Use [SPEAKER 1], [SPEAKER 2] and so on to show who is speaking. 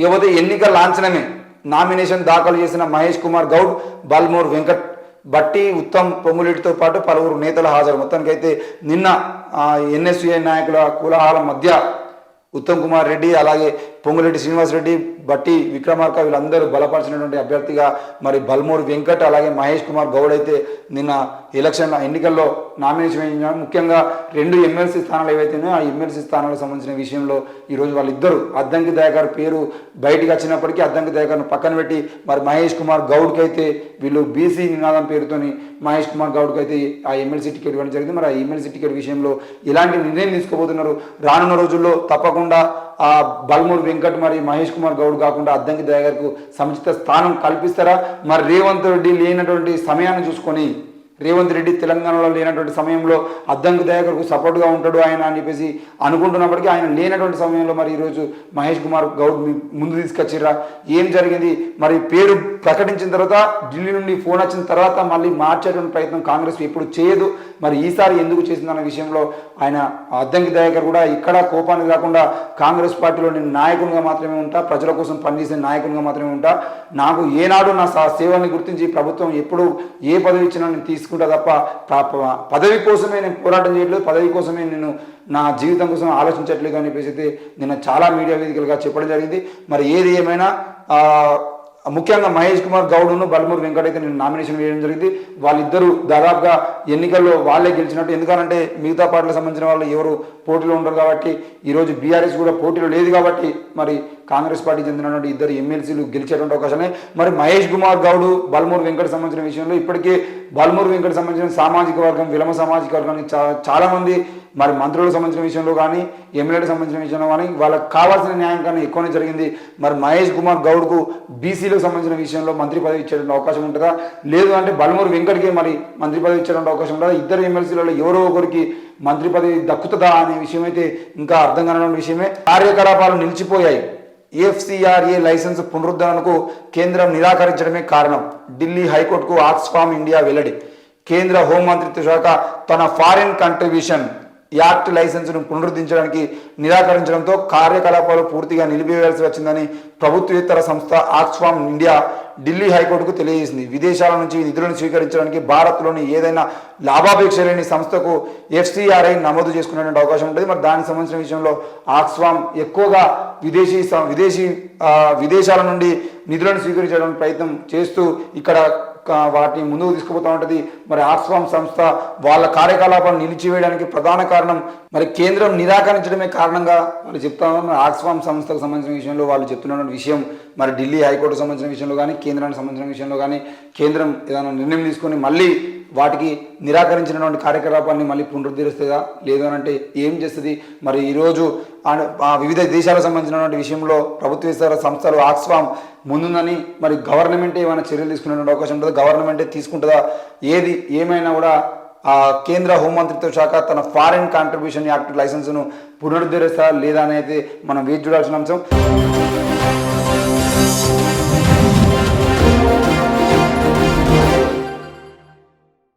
[SPEAKER 1] ఇకపోతే ఎన్నికల లాంఛనమే. నామినేషన్ దాఖలు చేసిన మహేష్ కుమార్ గౌడ్ బల్మూర్ వెంకట్ బట్టి ఉత్తమ్ పొంగులేటితో పాటు పలువురు నేతలు హాజరు. మొత్తానికి అయితే నిన్న ఎన్ఎస్యుఐ నాయకుల కులాహాల మధ్య ఉత్తమ్ కుమార్ రెడ్డి అలాగే పొంగులేటి శ్రీనివాస్ రెడ్డి బట్టి విక్రమార్క వీళ్ళందరూ బలపరిచినటువంటి అభ్యర్థిగా మరి బల్మూరు వెంకట్ అలాగే మహేష్ కుమార్ గౌడ్ అయితే నిన్న ఎలక్షన్ ఎన్నికల్లో నామినేషన్ వేయించారు. ముఖ్యంగా రెండు ఎమ్మెల్సీ స్థానాలు ఏవైతేనో ఆ ఎమ్మెల్సీ స్థానాలకు సంబంధించిన విషయంలో ఈరోజు వాళ్ళిద్దరూ అద్దంకి దయాకర్ పేరు బయటికి వచ్చినప్పటికీ అద్దంకి దయాకర్ను పక్కన పెట్టి మరి మహేష్ కుమార్ గౌడ్కి అయితే వీళ్ళు బీసీ నినాదం పేరుతోని మహేష్ కుమార్ గౌడ్కి అయితే ఆ ఎమ్మెల్సీ టికెట్ ఇవ్వడం జరిగింది. మరి ఆ ఎమ్మెల్సీ టికెట్ విషయంలో ఎలాంటి నిర్ణయం తీసుకోబోతున్నారు? రానున్న రోజుల్లో తప్పకుండా బల్మూరు వెంకట్ మరి మహేష్ కుమార్ గౌడ్ కాకుండా అద్దంకి దయాగర్కు సముచిత స్థానం కల్పిస్తారా? మరి రేవంత్ రెడ్డి లేనటువంటి సమయాన్ని చూసుకొని రేవంత్ రెడ్డి తెలంగాణలో లేనటువంటి సమయంలో అద్దంకు దయాకర్కు సపోర్ట్గా ఉంటాడు ఆయన అని చెప్పేసి అనుకుంటున్నప్పటికీ ఆయన లేనటువంటి సమయంలో మరి ఈరోజు మహేష్ కుమార్ గౌడ్ ముందు తీసుకొచ్చిర్రా? ఏం జరిగింది? మరి పేరు ప్రకటించిన తర్వాత ఢిల్లీ నుండి ఫోన్ వచ్చిన తర్వాత మళ్ళీ మార్చేటువంటి ప్రయత్నం కాంగ్రెస్ ఎప్పుడు చేయదు. మరి ఈసారి ఎందుకు చేసిందన్న విషయంలో ఆయన అద్దంకి దయాకర్ కూడా ఇక్కడ కోపానికి కాకుండా కాంగ్రెస్ పార్టీలో నేను నాయకునిగా మాత్రమే ఉంటా ప్రజల కోసం పనిచేసే నాయకునిగా మాత్రమే ఉంటా. నాకు ఏనాడు నా సా- సేవల్ని గుర్తించి ప్రభుత్వం ఎప్పుడు ఏ పదవి ఇచ్చినా నేను తీసుకుంటా తప్ప పదవి కోసమే నేను పోరాటం చేయట్లేదు పదవి కోసమే నేను నా జీవితం కోసం ఆలోచించట్లేదు అని చెప్పేసి అయితే నిన్న చాలా మీడియా వేదికలుగా చెప్పడం జరిగింది. మరి ఏది ఏమైనా ముఖ్యంగా మహేష్ కుమార్ గౌడ్ను బలమూరు వెంకట అయితే నేను నామినేషన్ వేయడం జరిగింది. వాళ్ళిద్దరూ దాదాపుగా ఎన్నికల్లో వాళ్ళే గెలిచినట్టు ఎందుకంటే మిగతా పార్టీలకు సంబంధించిన వాళ్ళు ఎవరు పోటీలో ఉండరు కాబట్టి ఈరోజు బీఆర్ఎస్ కూడా పోటీలో లేదు కాబట్టి మరి కాంగ్రెస్ పార్టీ చెందినటువంటి ఇద్దరు ఎమ్మెల్సీలు గెలిచేటువంటి అవకాశమే. మరి మహేష్ కుమార్ గౌడ్ బల్మూరు వెంకట సంబంధించిన విషయంలో ఇప్పటికే బల్మూరు వెంకట సంబంధించిన సామాజిక వర్గం విలమ సామాజిక వర్గానికి చాలా మంది మరి మంత్రులకు సంబంధించిన విషయంలో కానీ ఎమ్మెల్యేలకు సంబంధించిన విషయంలో కానీ వాళ్ళకి కావాల్సిన న్యాయం కానీ ఎక్కువనే జరిగింది. మరి మహేష్ కుమార్ గౌడ్కు బీసీలకు సంబంధించిన విషయంలో మంత్రి పదవి ఇచ్చేటువంటి అవకాశం ఉంటుందా? లేదు అంటే బలమూరు వెంకట్కి మరి మంత్రి పదవి ఇచ్చేటువంటి అవకాశం ఉంటుందా? ఇద్దరు ఎమ్మెల్సీలలో ఎవరో ఒకరికి మంత్రి పదవి దక్కుతుందా అనే విషయం అయితే ఇంకా అర్థం కానటువంటి విషయమే. కార్యకలాపాలు నిలిచిపోయాయి. ఎఫ్సిఆర్ఏ లైసెన్స్ పునరుద్ధరణకు కేంద్రం నిరాకరించడమే కారణం. ఢిల్లీ హైకోర్టుకు ఆక్స్ఫామ్ ఇండియా వెల్లడి. కేంద్ర హోంమంత్రిత్వ శాఖ తన ఫారిన్ కంట్రిబ్యూషన్ యాక్ట్ లైసెన్సును పునరుద్ధరించడానికి నిరాకరించడంతో కార్యకలాపాలు పూర్తిగా నిలిపివేయాల్సి వచ్చిందని ప్రభుత్వేతర సంస్థ ఆక్స్ఫామ్ ఇండియా ఢిల్లీ హైకోర్టుకు తెలియజేసింది. విదేశాల నుంచి నిధులను స్వీకరించడానికి భారత్లోని ఏదైనా లాభాపేక్ష లేని సంస్థకు ఎఫ్సిఆర్ఐ నమోదు చేసుకునేటువంటి అవకాశం ఉంటుంది. మరి దానికి సంబంధించిన విషయంలో ఆక్స్ఫామ్ ఎక్కువగా విదేశీ విదేశీ విదేశాల నుండి నిధులను స్వీకరించడానికి ప్రయత్నం చేస్తూ ఇక్కడ వాటిని ముందుకు తీసుకుపోతూ ఉంటుంది. మరి ఆక్స్ఫామ్ సంస్థ వాళ్ళ కార్యకలాపాలను నిలిచివేయడానికి ప్రధాన కారణం మరి కేంద్రం నిరాకరించడమే కారణంగా వాళ్ళు చెప్తా ఉన్నారు. ఆక్స్ఫామ్ సంస్థకు సంబంధించిన విషయంలో వాళ్ళు చెప్తున్న విషయం మరి ఢిల్లీ హైకోర్టుకు సంబంధించిన విషయంలో కానీ కేంద్రానికి సంబంధించిన విషయంలో కానీ కేంద్రం ఏదైనా నిర్ణయం తీసుకొని మళ్ళీ వాటికి నిరాకరించినటువంటి కార్యకలాపాన్ని మళ్ళీ పునరుద్ధరిస్తుందా? లేదు అని అంటే ఏం చేస్తుంది? మరి ఈరోజు ఆ- వివిధ దేశాలకు సంబంధించినటువంటి విషయంలో ప్రభుత్వేతర సంస్థలు ఆక్స్ఫామ్ ముందుందని మరి గవర్నమెంట్ ఏమైనా చర్యలు తీసుకునే అవకాశం ఉంటుందా? గవర్నమెంటే తీసుకుంటుందా? ఏది ఏమైనా కూడా ఆ కేంద్ర హోంమంత్రిత్వ శాఖ తన ఫారిన్ కాంట్రిబ్యూషన్ యాక్ట్ లైసెన్స్ను పునరుద్ధరిస్తా లేదా అనేది మనం వేచి చూడాల్సిన అంశం.